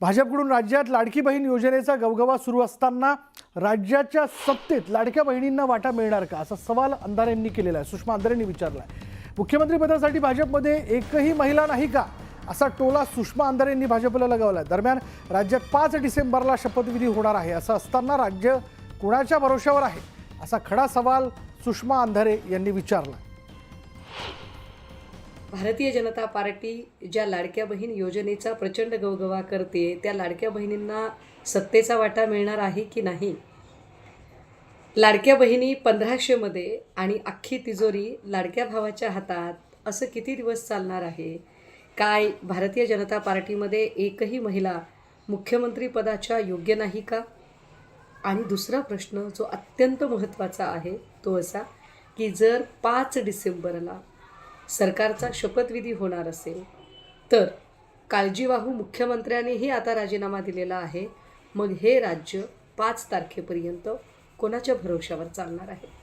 भाजपकडून राज्यात लाडकी बहीण योजनेचा गवगवा सुरू असताना राज्याच्या सत्तेत लाडक्या बहिणींना वाटा मिळणार का? असा सवाल अंधारेंनी केलेला आहे. सुषमा अंधारेंनी विचारला आहे. मुख्यमंत्रीपदासाठी भाजपमध्ये एकही महिला नाही का? असा टोला सुषमा अंधारेंनी भाजपला लगावला आहे दरम्यान राज्यात पाच डिसेंबरला शपथविधी होणार आहे. असं असताना राज्य कुणाच्या भरोश्यावर आहे? असा खडा सवाल सुषमा अंधारे यांनी विचारला. भारतीय जनता पार्टी ज्या लाडक्या बहीण योजनेचा प्रचंड गवगवा करते त्या लाडक्या बहिणींना सत्तेचा वाटा मिळणार आहे की नाही? लाडक्या बहिणी पंधराशेमध्ये आणि अख्खी तिजोरी लाडक्या भावाच्या हातात असं किती दिवस चालणार आहे? काय भारतीय जनता पार्टीमध्ये एकही महिला मुख्यमंत्रीपदाच्या योग्य नाही का? आणि दुसरा प्रश्न जो अत्यंत महत्त्वाचा आहे तो असा की जर पाच डिसेंबरला सरकारचा शपथविधी होणार असेल. तर काळजीवाहू मुख्यमंत्र्यांनीही आता राजीनामा दिलेला आहे. मग हे राज्य पाच तारखेपर्यंत कोणाच्या भरोशावर चालणार आहे?